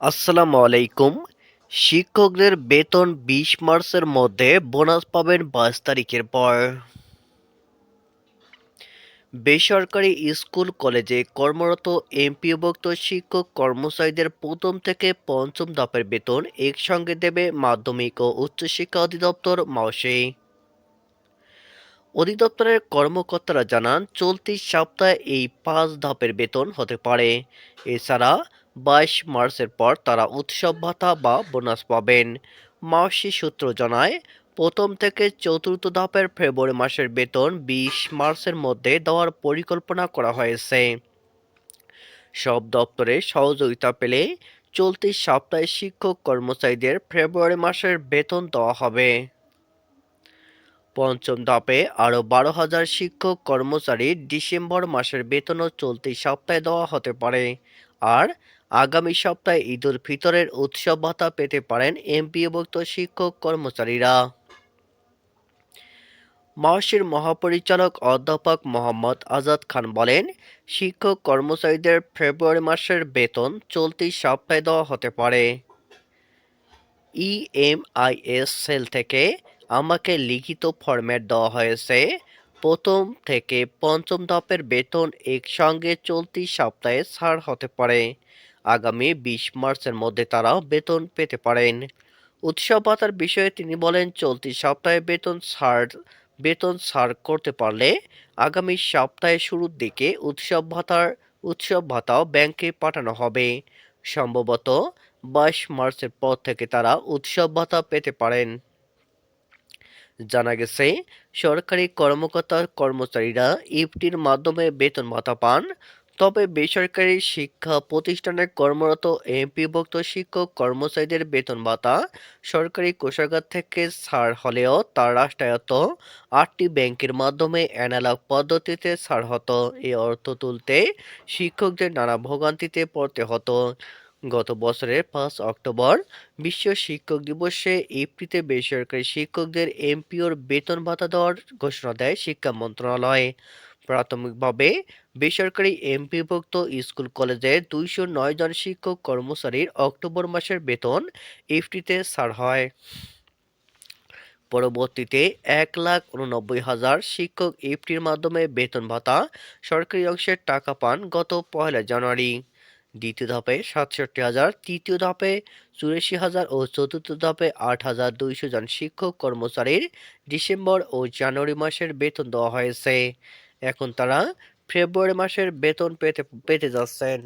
আসসালামু আলাইকুম। শিক্ষকদের বেতন বিশ মার্চের মধ্যে বোনাস পাবেন বাইশ তারিখের পর। বেসরকারি স্কুল, কলেজে কর্মরত এমপিওভুক্ত শিক্ষক কর্মচারীদের প্রথম থেকে পঞ্চম ধাপের বেতন একসঙ্গে দেবে মাধ্যমিক ও উচ্চশিক্ষা অধিদপ্তর মাসে অধিদপ্তরের কর্মকর্তারা জানান, চলতি সপ্তাহে এই পাঁচ ধাপের বেতন হতে পারে। এছাড়া বাইশ মার্চের পর তারা উৎসব ভাতা বা বোনাস পাবেন। মাসি সূত্র জানায়, প্রথম থেকে চতুর্থ ধাপের ফেব্রুয়ারি মাসের বেতন বিশ মার্চের মধ্যে দেওয়ার পরিকল্পনা করা হয়েছে। সব দপ্তরে সহযোগিতা পেলে চলতি সপ্তাহে শিক্ষক কর্মচারীদের ফেব্রুয়ারি মাসের বেতন দেওয়া হবে। পঞ্চম ধাপে আরও বারো হাজার শিক্ষক কর্মচারীর ডিসেম্বর মাসের বেতনও চলতি সপ্তাহে দেওয়া হতে পারে। আর আগামী সপ্তাহে ঈদুল ফিতরের উৎসব ভাতা পেতে পারেন এমপিওভুক্ত শিক্ষক কর্মচারীরা। মাসির মহাপরিচালক অধ্যাপক মোহাম্মদ আজাদ খান বলেন, শিক্ষক কর্মচারীদের ফেব্রুয়ারি মাসের বেতন চলতি সপ্তাহে দেওয়া হতে পারে। ইএমআইএস সেল থেকে আমাকে লিখিত ফরম্যাট দেওয়া হয়েছে। প্রথম থেকে পঞ্চম ধাপের বেতন একসঙ্গে চলতি সপ্তাহে ছাড় হতে পারে। আগামী বিশ মার্চের মধ্যে তারা বেতন পেতে পারেন। উৎসব ভাতার বিষয়ে তিনি বলেন, চলতি সপ্তাহে বেতন ছাড় বেতন ছাড় করতে পারলে আগামী সপ্তাহে শুরুর দিকে উৎসব ভাতার, উৎসব ভাতাও ব্যাংকে পাঠানো হবে। সম্ভবত বাইশ মার্চের পর থেকে তারা উৎসব ভাতা পেতে পারেন। জানা গেছে, সরকারি কর্মকর্তা কর্মচারীরা ইফটির মাধ্যমে বেতন ভাতা পান। তবে বেসরকারি শিক্ষা প্রতিষ্ঠানে কর্মরত এমপিভুক্ত শিক্ষক কর্মচারীদের বেতন ভাতা, সরকারি কোষাগার থেকে ছাড় হলেও তার রাষ্ট্রায়ত্ত আটটি ব্যাংকের মাধ্যমে অ্যানালগ পদ্ধতিতে ছাড় হতো। এই অর্থ তুলতে শিক্ষকদের নানা ভোগান্তিতে পড়তে হতো। গত বছরের পাঁচ অক্টোবর বিশ্ব শিক্ষক দিবসে ইফটিতে বেসরকারি শিক্ষকদের এমপিওর বেতন ভাতা দেওয়ার ঘোষণা দেয় শিক্ষা মন্ত্রণালয়। প্রাথমিকভাবে বেসরকারি এমপিভুক্ত স্কুল কলেজের দুইশো নয় জন শিক্ষক কর্মচারীর অক্টোবর মাসের বেতন ইফটিতে ছাড় হয়। পরবর্তীতে এক লাখ উননব্বই হাজার শিক্ষক ইফটির মাধ্যমে বেতন ভাতা, সরকারি অংশের টাকা পান গত পয়লা জানুয়ারি। দ্বিতীয় ধাপে সাতষট্টি হাজার, তৃতীয় ধাপে চুরাশি হাজার ও চতুর্থ ধাপে আট হাজার দুইশো জন শিক্ষক কর্মচারীর ডিসেম্বর ও জানুয়ারি মাসের বেতন দেওয়া হয়েছে। এখন তারা ফেব্রুয়ারি মাসের বেতন পেতে পেতে যাচ্ছেন।